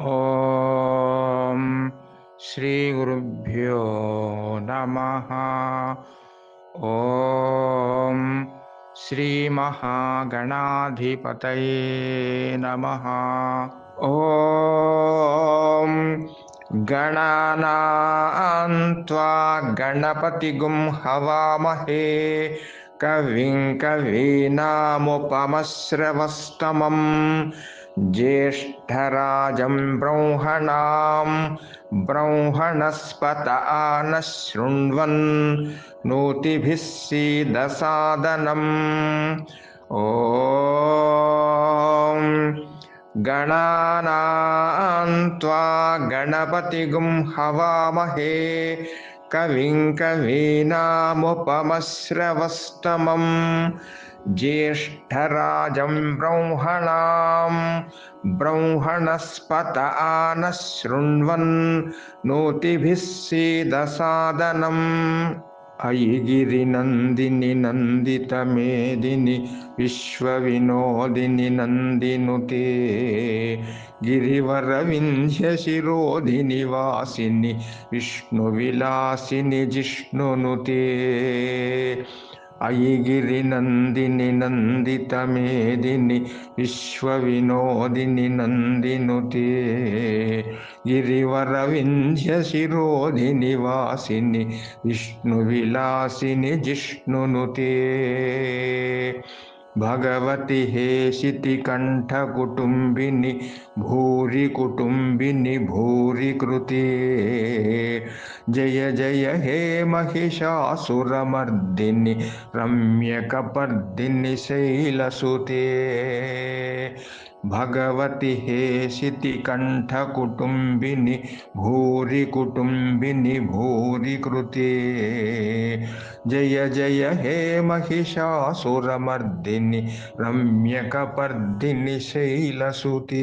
ॐ श्रीगुरुभ्यो नमः। ॐ श्रीमहागणाधिपतये नमः। ॐ गणानान्त्वा गणपतिगुं हवामहे। कविं कवीनामुपमश्रवस्तमम्। ज्येष्ठराजं ब्रह्मणां ब्रह्मणस्पत आनः शृण्वन् नोतिभिः सीदसादनम्। ॐ गणानां त्वा गणपतिगुं हवामहे कविं कवीनामुपमश्रवस्तमम् ज्येष्ठराजं ब्रह्मणां ब्रह्मणस्पत आनः शृण्वन् नोतिभिः सीदसादनम् ఐగిరి నందిని నందిత మేదిని విశ్వ వినోదిని నందినుతే గిరివర వింధ్య శిరోధిని వాసిని విష్ణు విలాసిని జిష్ణునుతే ఐగిరి నందిని నందితమేదిని విశ్వ వినోదిని నందినుతే గిరివర వింధ్య శిరోధి నివాసిని విష్ణు విలాసిని జిష్ణునుతే भगवति हे भूरि भूरिकुटुंबिनी भूरि कृति जय जय हे महिषासुरमर्दि रम्यकपर्दिनि शैलसुते। भगवति हेशितिकण्ठकुटुम्बिनि भूरि भूरिकुटुंबिनी भूरि कृते जय जय हे महिषासुरमर्दि रम्यकपर्दिनि शैलसुते।